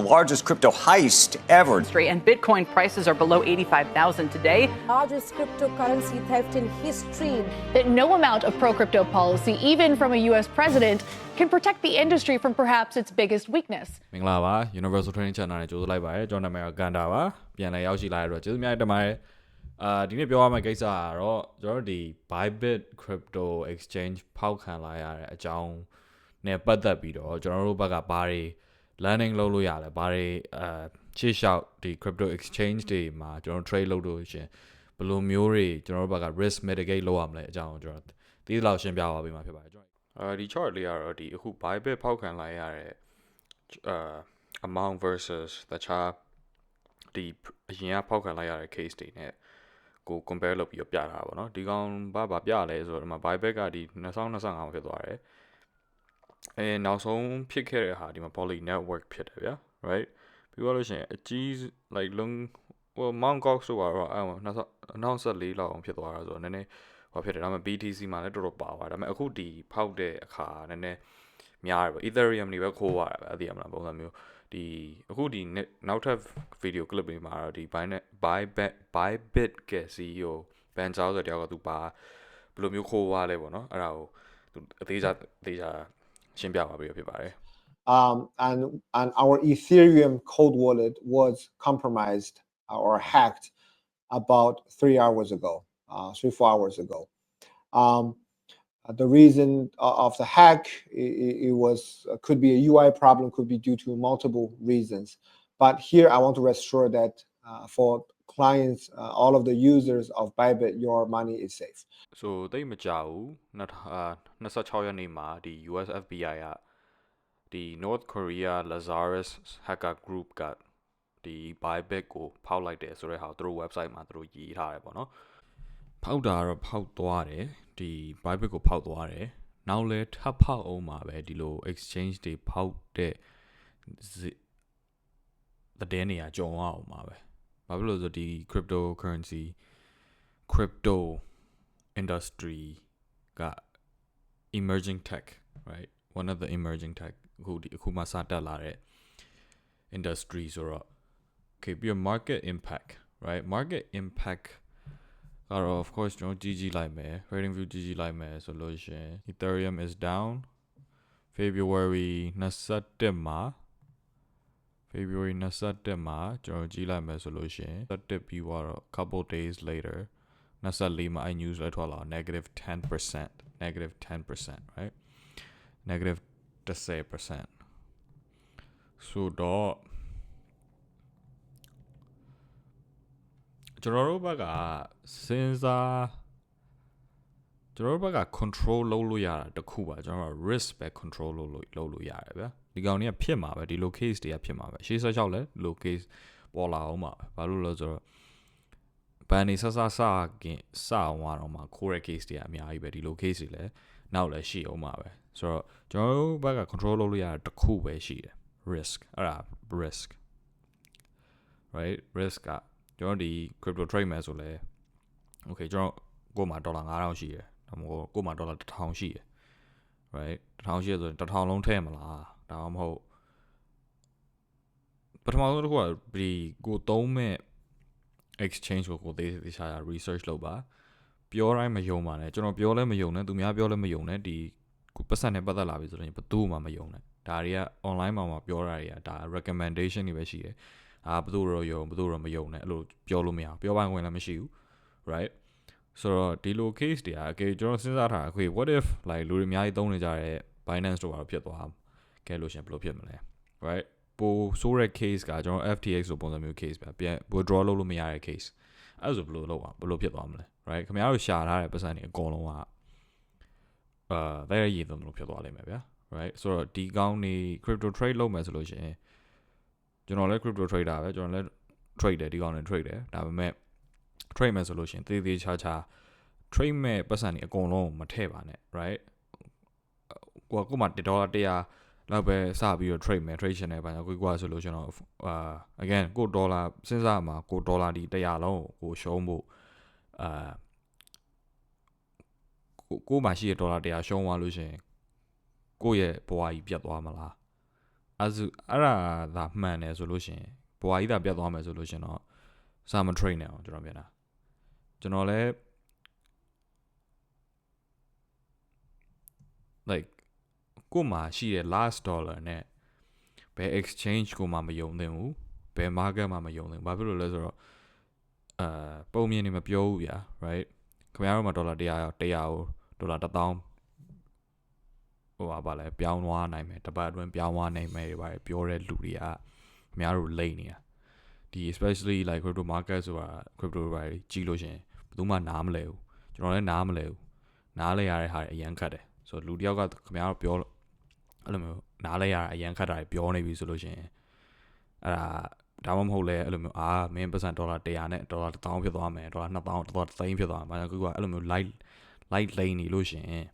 the largest crypto heist ever. And Bitcoin prices are below 85,000 today. largest cryptocurrency theft in history. that no amount of pro crypto policy, even from a U.S. president, can protect the industry from perhaps its biggest weakness. မင်္ဂလာပါ Universal Training Channel နဲ့ကြိုဆိုလိုက်ပါရစေကျွန်တော်နာမည်ကကန်တာပါပြန်လည်ရောက်ရှိလာရတော့ကျေးဇူးများတင်ပါတယ်အာဒီနေ့ပြောရမယ့်ကိစ္စကတော့ကျွန်တော်တို့ဒီ Bybit Crypto Exchange ဖောက်ခံလာရတဲ့အကြောင်းနဲ့ပတ်သက်ပြီးတော့ကျွန်တော်တို့ဘက်ကဘာတွေ learning လုပ်လို့ရလဲဘာတွေအာရှေ့လျှောက်ဒီ crypto exchange တွေမှာကျွန်တော် trade လုပ်လို့ရှင်ဘယ်လိုမျိုးတွေကျွန်တော်တို့ဘက်က risk mitigate လုပ်ရမလဲအကြောင်းကိုကျွန်တော်ဒီလောက်ရှင်းပြပါပေးမှာဖြစ်ပါတယ်ကျွန်တော်အာဒီ chart လေးကတော့ဒီအခု Bybit ဖောက်ခံလာရတဲ့ uh amount versus တခြားဒီအရင်ကဖောက်ခံလိုက်ရတဲ့ case တွေနဲ့ကို compare လုပ်ပြီးတော့ပြတာပါเนาะဒီကောင်ဘာဘာပြလဲဆိုတော့ဒီမှာ buyback ကဒီ2025မှာဖြစ်သွားတယ် အဲနောက်ဆုံးဖြစ်ခဲ့တဲ့ဟာဒီမှာ poly network ဖြစ်တယ်ဗျာ right ပြီးတော့လို့ရှိရင်အကြီး like long well mount cox ဆိုတော့အဲ2024လောက်အောင်ဖြစ်သွားတာဆိုတော့နည်းနည်းဟောဖြစ်တယ်ဒါပေမဲ့ BTC မှာလည်းတော်တော်ပါသွားဒါပေမဲ့အခုဒီဖောက်တဲ့အခါနည်းနည်းများတယ်ပေါ့ Ethereum တွေပဲခိုးရတာပဲအသိရမလားပုံစံမျိုးဒီအခုဒီနောက်ထပ် video clip တွေမှာတော့ဒီ Binance Bybit Bybit က CEO Ben Zhao ဆိုတယောက်ကသူပါဘယ်လိုမျိုးခိုးသွားလဲပေါ့နော်အဲ့ဒါကိုသူအသေးစားအသေးစား ရှင်းပြပါပေးရဖြစ်ပါတယ် um, and and our Ethereum cold wallet was compromised or hacked about three hours ago, uh, three four hours ago. Um, uh, the reason o- of the hack it, it was uh, could be a UI problem, could be due to multiple reasons. But here I want to reassure that uh, for clients, uh, all of the users of Bybit, your money is safe. so တိတ်မကြဘူး26ရက်နေ့မှာဒီ US FBI ကဒီ North Korea Lazarus hacker group ကဒီ Bybit ကိုဖောက်လိုက်တယ်ဆိုတဲ့ဟာကိုသူတို့ website မှာသူတို့ရေးထားတယ်ပေါ့နော်ဖောက်တာကတော့ဖောက်သွားတယ်ဒီ Bybit ကိုဖောက်သွားတယ်နောက်လဲထပ်ဖောက်အောင်မှာပဲဒီလို exchange တွေဖောက်တဲ့ဇစ်တဲ့နေရာကြုံရအောင်မှာပဲ ဘာဖြစ်လို့လဲဆိုတော့ဒီ cryptocurrency crypto industry က emerging tech right one of the emerging tech အခုဒီအခုမှစတက်လာတဲ့ industry ဆိုတော့ okay ပြီးတော့ market impact right market impact ကတော့ of course ကျွန်တော်ကြည့်ကြည့်လိုက်မယ် trading view ကြည့်ကြည့်လိုက်မယ်ဆိုလို့ရှရင် ethereum is down february 21မှာ february 21မှာကျွန်တော်ကြည့်လိုက်မယ်ဆိုလို့ရှရင်တက်ပြီးတော့ couple days later 24မှာအဲ့ news လည်းထွက်လာ negative 10% negative 10% right negative 10%ဆိုတော့ကျွန်တော်တို့ဘက်ကစဉ်းစားကျွန်တော်တို့ဘက်က control လုပ်လို့ရတာတခုပါကျွန်တော်တို့ risk ပဲ control လုပ်လို့လုပ်လို့ရတယ်ဗျာ ဒီကောင်တွေကဖြစ်မှာပဲဒီလို case တွေကဖြစ်မှာပဲရှေ့ဆက်လျှောက်လဲဒီလို case ပေါ်လာအောင်ပါပဲဘာလို့လဲဆိုတော့ဘန်နေဆဆဆကင်စအောင်တော့မှခိုးတဲ့ case တွေကအများကြီးပဲဒီလို case တွေလည်းနောက်လည်းရှိအောင်ပါပဲဆိုတော့ကျွန်တော်တို့ဘက်က control လုပ်လို့ရတာတစ်ခုပဲရှိတယ် risk အဲ့ဒါ risk right risk ကကျွန်တော်ဒီ crypto trade မယ်ဆိုလဲ okay ကျွန်တော်ကိုယ်မှာဒေါ်လာ9000ရှိတယ်ဒါမှမဟုတ်ကိုယ်မှာဒေါ်လာ1000ရှိတယ် right 1000ရှိရဆိုရင်1000လုံးထည့်မလား ဒါမှမဟုတ်ပထမဆုံးတစ်ခုကဒီကိုသုံးမဲ့ exchange ကိုကိုသေးသေးချာချာ research လုပ်ပါပြောတိုင်းမယုံပါနဲ့ကျွန်တော်ပြောလဲမယုံနဲ့သူများပြောလဲမယုံနဲ့ဒီကိုပတ်စံနဲ့ပတ်သက်လာပြီဆိုရင်ဘယ်သူမှမယုံနဲ့ဒါတွေက online မှာမှာပြောတာတွေကဒါ recommendation တွေပဲရှိတယ်အာဘယ်သူတော့ယုံဘယ်သူတော့မယုံနဲ့အဲ့လိုပြောလို့မရဘူးပြောပိုင်ခွင့်လည်းမရှိဘူး right ဆိုတော့ဒီလို case တွေကအကေကျွန်တော်စဉ်းစားထားတာအခေ what if like လူတွေအများကြီးသုံးနေကြတဲ့ Binance တို့ကတော့ဖြစ်သွား ကဲလို့ရှင်ဘယ်လိုဖြစ်မလဲ right ပိုဆိုးတဲ့ case ကကျွန်တော် FTX ဆိုပုံစံမျိုး case ပဲပြန် withdraw လုပ်လို့မရတဲ့ case အဲ့ဒါဆိုဘယ်လိုလုပ်အောင်ဘယ်လိုဖြစ်သွားမလဲ right ခင်ဗျားတို့ရှာထားတဲ့ပတ်စံတွေအကုန်လုံးကအာတဲ့ရည်သုံးလို့ဖြစ်သွားလိမ့်မယ်ဗျာ right ဆိုတော့ဒီကောင်းနေ crypto trade လုပ်မယ်ဆိုလို့ရှိရင်ကျွန်တော်လည်း crypto trader ပဲကျွန်တော်လည်း trade တယ်ဒီကောင်းနေ trade တယ်ဒါပေမဲ့ trade မယ်ဆိုလို့ရှိရင်သေသေးချာချာ trade မဲ့ပတ်စံတွေအကုန်လုံးမထည့်ပါနဲ့ right ကိုကကိုမှဒေါ်လာ100 လောက်ပဲစပြီးတော့ trade မယ် trade ရှင်နေပါညာကိုကွာဆိုလို့ကျွန်တော်အာ again ကိုဒေါ်လာစဉ်းစားမှာကိုဒေါ်လာဒီ100လုံးကိုကိုရှုံးဖို့အာကိုကိုမှရှိတဲ့ဒေါ်လာ100ရှုံးသွားလို့ရှင်ကိုယ့်ရဲ့ဘဝကြီးပြတ်သွားမလားအဲဆိုအဲ့ဒါသာမှန်တယ်ဆိုလို့ရှရင်ဘွာကြီးသာပြတ်သွားမယ်ဆိုလို့ရှရင်တော့စာမ train နဲ့အောင်ကျွန်တော်ပြန်တာကျွန်တော်လည်း like ကို့မှာရှိတဲ့ last dollar နဲ့ဘယ် exchange ကိုမှမယုံသင့်ဘူးဘယ် market မှမယုံသင့်ဘူးဘာဖြစ်လို့လဲဆိုတော့အာပုံမြင်နေမပြောဘူးဗျာ right ခင်ဗျားတို့မှာဒေါ်လာ100ရောက်100ကိုဒေါ်လာ1000ဟိုပါဗာလဲပြောင်းသွားနိုင်မယ်တပတ်အတွင်းပြောင်းသွားနိုင်မယ်တွေပါပြောတဲ့လူတွေကခင်ဗျားတို့လိမ့်နေတာဒီ especially like crypto market ဆိုတာ crypto တွေကြီးလို့ရှရင်ဘယ်သူမှနားမလဲဘူးကျွန်တော်လည်းနားမလဲဘူးနားလဲရတဲ့ဟာတွေအရန်ခတ်တယ်ဆိုတော့လူတစ်ယောက်ကခင်ဗျားတို့ပြောလို့ အဲ့လိုမျိုးနားလဲရတာအရန်ခတ်တာတွေပြောနေပြီဆိုလို့ရှရင်အဲ့ဒါဒါမှမဟုတ်လဲအဲ့လိုမျိုးအာမင်းပတ်စံဒေါ်လာ100နဲ့ဒေါ်လာ1000ဖြစ်သွားမယ်ဒေါ်လာ2000ဒေါ်လာ3000ဖြစ်သွားမှာဘာကြောင့်ကိုကအဲ့လိုမျိုး light light လိမ့်နေလို့ရှရင်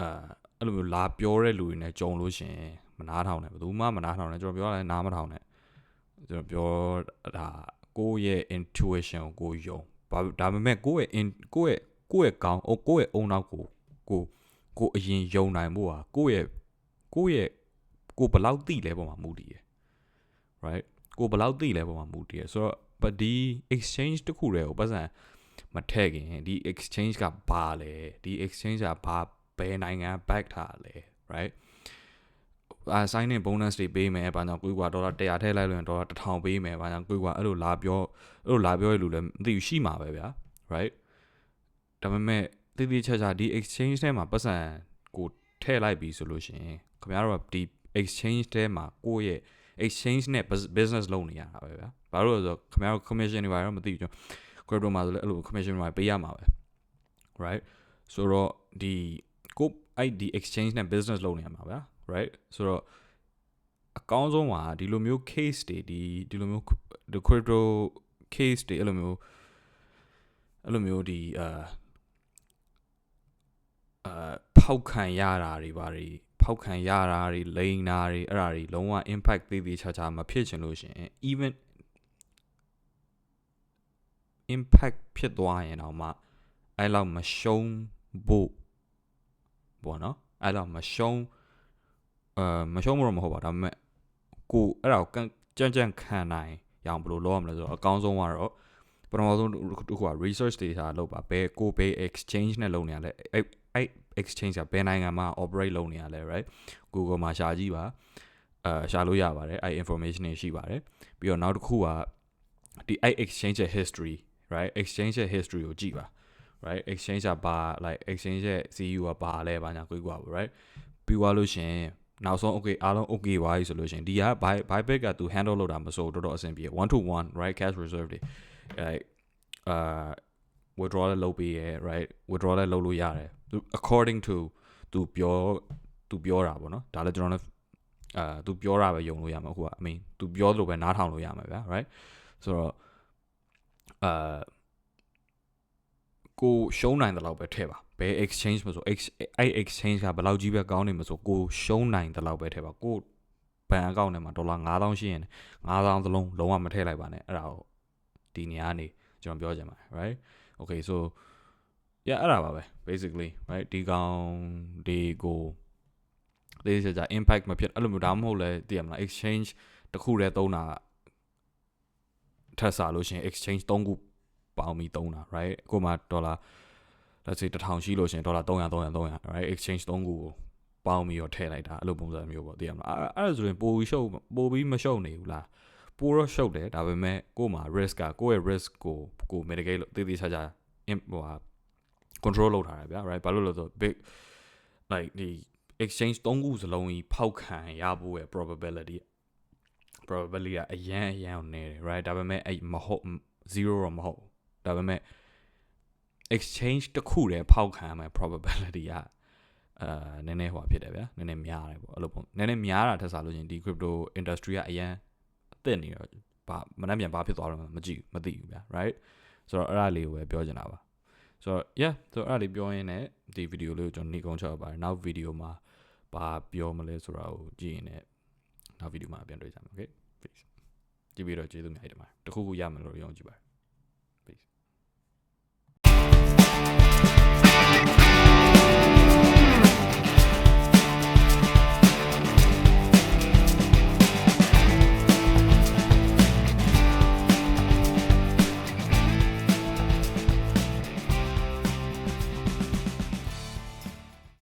အာအဲ့လိုမျိုးလာပြောတဲ့လူတွေနဲ့ကြုံလို့ရှရင်မနားထောင်နဲ့ဘယ်သူမှမနားထောင်နဲ့ကျွန်တော်ပြောရတယ်နားမထောင်နဲ့ကျွန်တော်ပြောဒါကိုယ့်ရဲ့ intuition ကိုကိုယ်ယုံဘာဒါပေမဲ့ကိုယ့်ရဲ့ in ကိုယ့်ရဲ့ကိုယ့်ရဲ့ကောင်းအိုကိုယ့်ရဲ့အုံနောက်ကိုကို ကိုအရင်ယုံနိုင်ဖို့ဟာကိုယ့်ရဲ့ကိုယ့်ရဲ့ကိုဘယ်လောက်သိလဲပုံမှာမူတည်ရယ် right ကိုဘယ်လောက်သိလဲပုံမှာမူတည်ရယ်ဆိုတော့ပဒီ exchange တစ်ခုတည်းကိုပတ်စံမထည့်ခင်ဒီ exchange ကဘာလဲဒီ exchange ကဘာဘယ်နိုင်ငံ back ထားလဲ right အာ sign in bonus တွေပေးမယ်ဘာကြောင့်ကိုကွာဒေါ်လာ100ထည့်လိုက်လို့ရင်ဒေါ်လာ1000ပေးမယ်ဘာကြောင့်ကိုကွာအဲ့လိုလာပြောအဲ့လိုလာပြောရလူလည်းမသိဘူးရှိမှာပဲဗျာ right ဒါပေမဲ့ တိတိကျကျဒီ exchange ထဲမှာပတ်စံကိုထည့်လိုက်ပြီဆိုလို့ရှိရင်ခင်ဗျားတို့ကဒီ exchange ထဲမှာကိုယ့်ရဲ့ exchange နဲ့ bus- business လုပ်နေရတာပဲဗျာဘာလို့လဲဆိုတော့ခင်ဗျားတို့ commission တွေဘာလို့မသိဘူးကျွန်တော် crypto မှာဆိုလည်းအဲ့လို commission တွေပေးရမှာပဲ right ဆိုတော့ဒီကိုအဲ့ဒီ exchange နဲ့ business လုပ်နေရမှာဗျာ right ဆိုတော့အကောင်းဆုံးကဒီလိုမျိုး case တွေဒီဒီလိုမျိုးဒီ crypto case တွေအဲ့လိုမျိုးအဲ့လိုမျိုးဒီအာ အာဖောက်ခံရတာတွေဘာတွေဖောက်ခံရတာတွေလိန်တာတွေအဲ့ဒါတွေလုံးဝ impact သေးသေးချာချာမဖြစ်ချင်လို့ရှရင် even impact ဖြစ်သွားရင်တော့မှအဲ့လောက်မရှုံးဖို့ဘောနော်အဲ့လောက်မရှုံးအာမရှုံးမလို့မဟုတ်ပါဒါပေမဲ့ကိုအဲ့ဒါကိုကန့်ကြံ့ကြံ့ခံနိုင်ရအောင်ဘယ်လိုလုပ်ရမလဲဆိုတော့အကောင်းဆုံးကတော့ပထမဆုံးတစ်ခုက research data လောက်ပါဘယ်ကိုဘယ် exchange နဲ့လုပ်နေရလဲအဲ့ အဲ့ exchange ကဘယ်နိုင်ငံမှာ operate လုပ်နေရလဲ right Google မှာရှာကြည့်ပါအာရှာလို့ရပါတယ်အဲ့ information တွေရှိပါတယ်ပြီးတော့နောက်တစ်ခုကဒီအဲ့ exchange ရဲ့ history right exchange ရဲ့ history ကိုကြည့်ပါ right exchange ကဘာ like exchange ရဲ့ CEO ကဘာလဲဘာညာကိုကြွားပါ right ပြီးသွားလို့ရှရင်နောက်ဆုံး okay အားလုံး okay ပါပြီဆိုလို့ရှရင်ဒီက buy buyback ကသူ handle လုပ်တာမဆိုတော်တော်အဆင်ပြေ1 to 1 right cash reserve တွေအဲအာ withdraw လည်းလုပ်ပေးရယ် right withdraw လည်းလုပ်လို့ရတယ်သူ according to သူပြောသူပြောတာပေါ့နော်ဒါလည်းကျွန်တော်လည်းအာသူပြောတာပဲယုံလို့ရမှာအခုက I mean သူပြောသလိုပဲနားထောင်လို့ရမှာဗျာ right ဆိုတော့အာကိုရှုံးနိုင်တဲ့လောက်ပဲထည့်ပါဘယ် exchange မဆို ex အဲ့ exchange ကဘယ်လောက်ကြီးပဲကောင်းနေမဆိုကိုရှုံးနိုင်တဲ့လောက်ပဲထည့်ပါကိုဘဏ်အကောင့်ထဲမှာဒေါ်လာ9000ရှိရင်9000သလုံးလုံးဝမထည့်လိုက်ပါနဲ့အဲ့ဒါကိုဒီနေရာနေကျွန်တော်ပြောချင်ပါတယ် right okay so yeah အဲ့ဒါပါပဲ basically right ဒီကောင်ဒီကိုဒီစကြ impact မဖြစ်အဲ့လိုမျိုးဒါမှမဟုတ်လဲသိရမလား exchange တစ်ခုတည်းသုံးတာထပ်စားလို့ရှရင် exchange 3ခုပေါင်းပြီးသုံးတာ right ကိုမှဒေါ်လာ let's say 1000ရှိလို့ရှရင်ဒေါ်လာ300 300 300 right exchange 3ခုကိုပေါင်းပြီးတော့ထည့်လိုက်တာအဲ့လိုပုံစံမျိုးပေါ့သိရမလားအဲ့အဲ့ဒါဆိုရင်ပိုပြီးရှုပ်ပိုပြီးမရှုပ်နေဘူးလားပိုတော့ရှုပ်တယ်ဒါပေမဲ့ကို့မှာ risk ကကိုယ့်ရဲ့ risk ကိုကို mitigate လို့တည်တည်ချာချာ imp ဟိုဟာ control လုပ်ထားတယ်ဗျာ right ဘာလို့လဲဆိုတော့ big like ဒီ exchange 3ခုစလုံးကြီးဖောက်ခံရဖို့ရဲ့ probability probability ကအရန်အရန်ကိုနေတယ် right ဒါပေမဲ့အဲ့မဟုတ်0တော့မဟုတ်ဒါပေမဲ့ exchange တစ်ခုတည်းဖောက်ခံရမယ် probability ကအာနည်းနည်းဟိုဖြစ်တယ်ဗျာနည်းနည်းများတယ်ပေါ့အဲ့လိုပုံနည်းနည်းများတာထက်စားလို့ချင်းဒီ crypto industry ကအရန်အသစ်နေတော့ဘာမနှက်ပြန်ဘာဖြစ်သွားတော့မကြည့်ဘူးမသိဘူးဗျာ right ဆိုတော့အဲ့ဒါလေးကိုပဲပြောချင်တာပါ ဆိုတော့ yeah ဆိုတော့အဲ့ဒါလေးပြောရင်းနဲ့ဒီဗီဒီယိုလေးကိုကျွန်တော်နေကုန်းချောက်ပါတယ်နောက်ဗီဒီယိုမှာဘာပြောမလဲဆိုတာကိုကြည့်ရင်လည်းနောက်ဗီဒီယိုမှာပြန်တွေ့ကြမယ် okay peace ကြည့်ပြီးတော့ကျေးဇူးအများကြီးတင်ပါတယ်တခုခုရမယ်လို့ယုံကြည်ပါတယ်